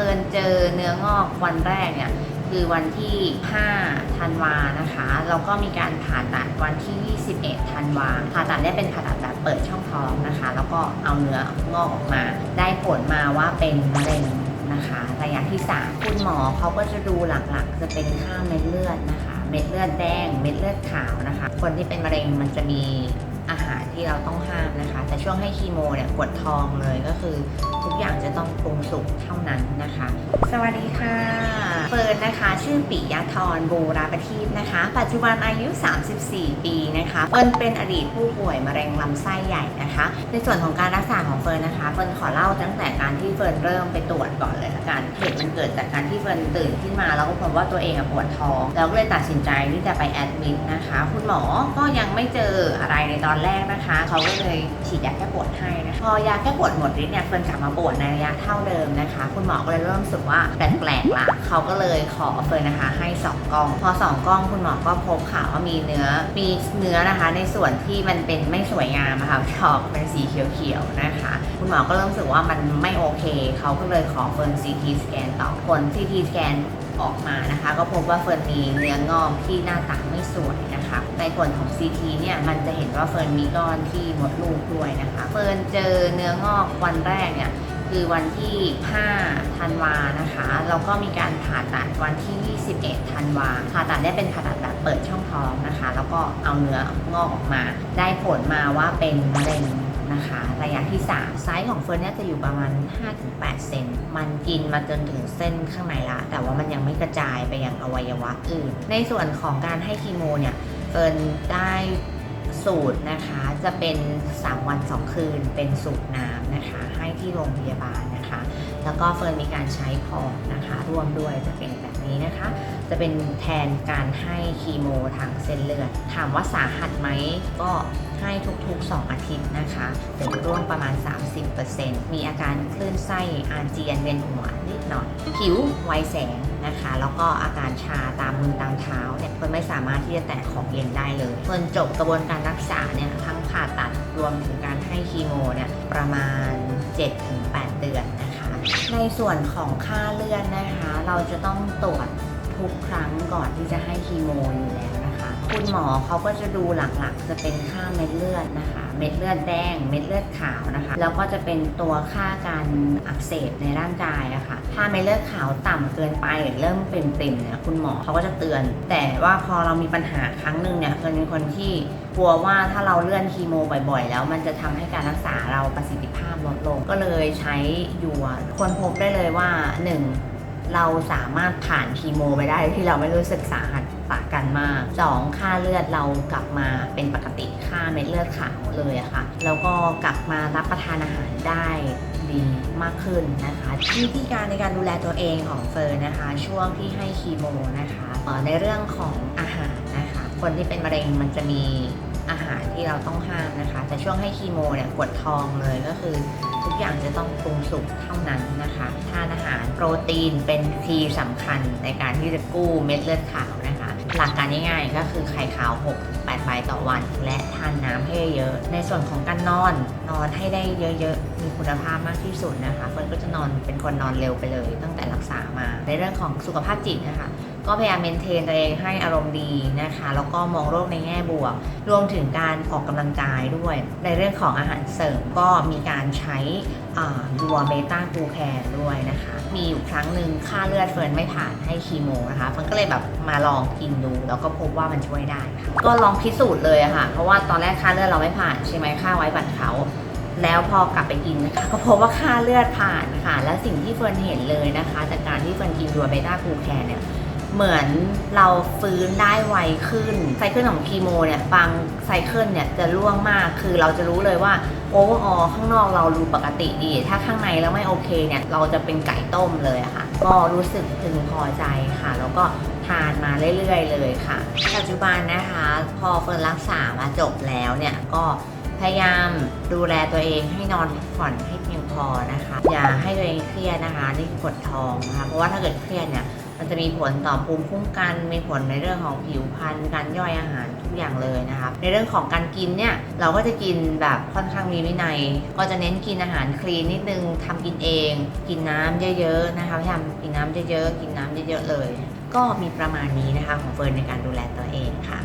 ฟิร์นเจอเนื้องอกวันแรกเนี่ยคือวันที่ 5 ธันวานะคะ แล้วก็มีการผ่าตัดวันที่ 21 ธันวา ผ่าตัดได้เป็นผ่าตัดแบบเปิดช่องท้องนะคะ แล้วก็เอาเนื้องอกออกมา ได้ผลมาว่าเป็นมะเร็งนะคะระยะที่ 3 คุณหมอเขาก็จะดูหลักๆ จะเป็นค่าเม็ดเลือดนะคะ เม็ดเลือดแดง เม็ดเลือดขาวนะคะ คนที่เป็นมะเร็งมันจะมี อาหารที่เราต้องห้ามนะคะ แต่ช่วงให้คีโมเนี่ยปวดทองเลยก็คือ ทุกอย่างจะต้องปรุงสุกเท่านั้นนะคะ สวัสดีค่ะ เฟิร์นนะคะ ชื่อปิยธรบูราประทีปนะคะ ปัจจุบันอายุ 34 ปีนะคะเฟิร์นเป็นอดีตผู้ป่วยมะเร็งลำไส้ใหญ่นะคะ ในส่วนของการรักษาของเฟิร์นนะคะเฟิร์นขอเล่าตั้งแต่การที่เฟิร์นเริ่มไปตรวจก่อนเลยละกันเหตุมันเกิดจากการที่เฟิร์นตื่นขึ้นมาแล้วก็พบว่าตัวเองปวดท้องแล้วก็เลยตัดสินใจที่จะไปแอดมิดนะคะ คุณหมอก็ยังไม่เจออะไรในตอนแรกนะคะเขาก็เลยฉีดยาแก้ปวดให้นะคะพอยาแก้ปวดหมดฤทธิ์เนี่ยเฟิร์นกลับมาปวดในระยะเท่าเดิมนะคะ คุณหมอก็เลยเริ่มรู้สึกว่าแปลกๆละเขาก็เลยขอเฟิร์นนะคะ ให้สองกล้อง พอสองกล้องคุณหมอก็พบข่าวว่ามีเนื้อมีเนื้อนะคะ ในส่วนที่มันเป็นไม่สวยงามอะค่ะชอกเป็นสีเขียวๆนะคะ คุณหมอก็เริ่มรู้สึกว่ามันไม่โอเค เขาก็เลยขอเฟิร์น CT สแกนต่อผล CT สแกนออกมานะคะ ก็พบว่าเฟิร์นมีเนื้องอกที่หน้าตาไม่สวยนะคะ ในผลของ CT เนี่ยมันจะเห็นว่าเฟิร์นมีก้อนที่มดลูกด้วยนะคะ เฟิร์นเจอเนื้องอกวันแรกเนี่ย คือวันที่ 5 ธันวานะคะ แล้วก็มีการผ่าตัดวันที่ 21 ธันวา ผ่าตัดได้เป็นผ่าตัดแบบเปิดช่องท้องนะคะ แล้วก็เอาเนื้องอกออกมา ได้ผลมาว่าเป็นมะเร็งนะคะระยะที่ 3 ไซส์ของเฟิร์นเนี่ยจะอยู่ประมาณ 5-8 เซน มันกินมาจนถึงเส้นข้างในละ แต่ว่ามันยังไม่กระจายไปยังอวัยวะอื่น ในส่วนของการให้คีโมเนี่ย เฟิร์นได้สูตรนะคะ จะเป็น 3 วัน 2 คืน เป็นสูตรน้ำนะคะ ให้ ที่โรงพยาบาลนะคะ แล้วก็เฟิร์นมีการใช้พอร์ตนะคะร่วมด้วยจะเป็นแบบนี้นะคะ จะเป็นแทนการให้คีโมทางเส้นเลือด ถามว่าสาหัสไหมก็ให้ทุกๆ 2 อาทิตย์นะคะเป็นร่วงประมาณ 30%มีอาการคลื่นไส้อาเจียนเวียนหัวนิดหน่อย ผิวไวแสงนะคะ แล้วก็อาการชาตามมือตามเท้าเนี่ยเฟิร์นไม่สามารถที่จะแตะของเย็นได้เลยเฟิร์นจบกระบวนการรักษาเนี่ยทั้งผ่าตัดรวมถึงการให้คีโมเนี่ยประมาณ 7-8 เดือนนะคะ ในส่วนของค่าเลือดนะคะ เราจะต้องตรวจทุกครั้งก่อนที่จะให้คีโมอยู่แล้วนะคะ คุณหมอเขาก็จะดูหลักๆ จะเป็นค่าเม็ดเลือดนะคะ เม็ดเลือดแดง เม็ดเลือดขาวนะคะ แล้วก็จะเป็นตัวค่าการอักเสบในร่างกายอะค่ะ ถ้าเม็ดเลือดขาวต่ำเกินไปเริ่มเปริ่มๆเนี่ยคุณหมอเขาก็จะเตือน แต่ว่าพอเรามีปัญหาครั้งหนึ่งเนี่ยเคยเป็นคนที่กลัวว่าถ้าเราเลื่อนคีโมบ่อยๆ แล้วมันจะทำให้การรักษาเราประสิทธิภาพลดลง ก็เลยใช้ยัวคนพบได้เลยว่าหนึ่ง เราสามารถผ่านคีโมไปได้ที่เราไม่รู้สึกสาหัสสากันมาก 2. ค่าเลือดเรากลับมาเป็นปกติค่าเม็ดเลือดขาวเลยอะค่ะ แล้วก็กลับมารับประทานอาหารได้ดีมากขึ้นนะคะวิธีการในการดูแลตัวเองของเฟิร์นนะคะ ช่วงที่ให้คีโมนะคะในเรื่องของอาหารนะคะ คนที่เป็นมะเร็งมันจะมี อาหารที่เราต้องห้ามนะคะ แต่ช่วงให้คีโมเนี่ยปวดทองเลยก็คือ ทุกอย่างจะต้องปรุงสุกเท่านั้นนะคะทานอาหารโปรตีนเป็นคีย์สำคัญในการที่จะกู้เม็ดเลือดขาวนะคะ หลักการง่ายๆก็คือไข่ขาว 6-8ใบต่อวัน และทานน้ำให้เยอะในส่วนของการนอนนอนให้ได้เยอะๆ มีคุณภาพมากที่สุดนะคะเฟิร์นก็จะนอนเป็นคนนอนเร็วไปเลย ตั้งแต่รักษามาในเรื่องของสุขภาพจิตนะคะ ก็พยายามเมนเทนตัวเองให้อารมณ์ดีนะคะ แล้วก็มองโลกในแง่บวก รวมถึงการออกกำลังกายด้วย ในเรื่องของอาหารเสริมก็มีการใช้ยัวเบต้ากูแคนด้วยนะคะ มีอยู่ครั้งหนึ่งค่าเลือดเฟิร์นไม่ผ่านให้คีโมนะคะเฟิร์นก็เลยแบบมาลองกินดู แล้วก็พบว่ามันช่วยได้ค่ะก็ลองพิสูจน์เลยะค่ะ เพราะว่าตอนแรกค่าเลือดเราไม่ผ่านใช่ไหมค่าไว้บัตรเขาแล้วพอกลับไปกินนะคะก็พบว่าค่าเลือดผ่านค่ะ และสิ่งที่เฟิร์นเห็นเลยนะคะ จากการที่เฟิร์นกินยัวเบต้ากูแคนเนี่ย เหมือนเราฟื้นได้ไวขึ้น ไซเคิลของคีโมเนี่ยบางไซเคิลเนี่ยจะล่วงมาก คือเราจะรู้เลยว่าโอเวอร์ออข้างนอกเราดูปกติดี ถ้าข้างในแล้วไม่โอเคเนี่ยเราจะเป็นไก่ต้มเลยค่ะ ก็รู้สึกพึงพอใจค่ะ แล้วก็ทานมาเรื่อยๆเลยค่ะ ปัจจุบันนะคะ พอเฟิร์นรักษามาจบแล้วเนี่ยก็พยายามดูแลตัวเองให้นอนพักผ่อนให้เพียงพอนะคะ อย่าให้ตัวเองเครียดนะคะนี่ปวดท้องนะคะเพราะว่าถ้าเกิดเครียดเนี่ย มันจะมีผลต่อภูมิคุ้มกัน มีผลในเรื่องของผิวพรรณการย่อยอาหารทุกอย่างเลยนะครับในเรื่องของการกินเนี่ยเราก็จะกินแบบค่อนข้างมีวินัย ก็จะเน้นกินอาหารคลีนนิดนึงทำกินเอง กินน้ำเยอะๆนะคะพยายามกินน้ำเยอะๆกินน้ำเยอะๆเลย ก็มีประมาณนี้นะคะของเฟิร์นในการดูแลตัวเองค่ะ